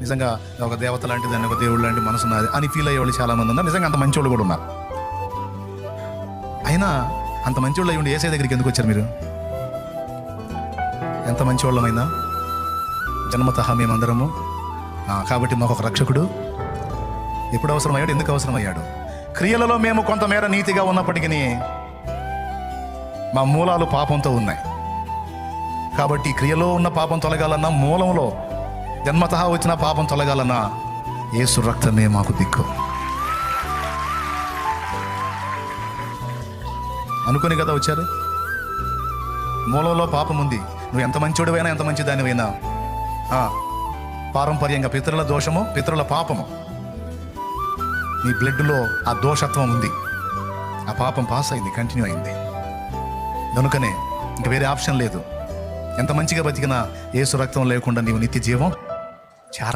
నిజంగా ఒక దేవత లాంటిది అని ఒక దేవుడు లాంటి మనసు ఉన్నది అని ఫీల్ అయ్యే వాళ్ళు చాలా మంది ఉన్నారు. నిజంగా అంత మంచి వాళ్ళు కూడా ఉన్నారు. అయినా అంత మంచి వాళ్ళు అయ్యి ఉండి ఏసై దగ్గరికి ఎందుకు వచ్చారు మీరు? ఎంత మంచి వాళ్ళమైందా జన్మతహ మేమందరము కాబట్టి మాకు ఒక రక్షకుడు. ఎప్పుడు అవసరమయ్యాడు? ఎందుకు అవసరమయ్యాడు? క్రియలలో మేము కొంతమేర నీతిగా ఉన్నప్పటికీ మా మూలాలు పాపంతో ఉన్నాయి. కాబట్టి క్రియలో ఉన్న పాపం తొలగాలన్నా మూలంలో జన్మత వచ్చిన పాపం తొలగాలన్నా ఏసు రక్తమే మాకు దిక్కు. అనుకుని కదా వచ్చారు? మూలంలో పాపం ఉంది. నువ్వు ఎంత మంచోడివైనా ఎంత మంచి దానివైనా ఆ, పారంపర్యంగా పితరుల దోషము పితరుల పాపము. నీ బ్లడ్లో ఆ దోషత్వం ఉంది. ఆ పాపం పాస్ అయింది కంటిన్యూ అయింది. కనుకనే ఇంక వేరే ఆప్షన్ లేదు. ఎంత మంచిగా బతికినా ఏసు రక్తం లేకుండా నీవు నిత్య జీవం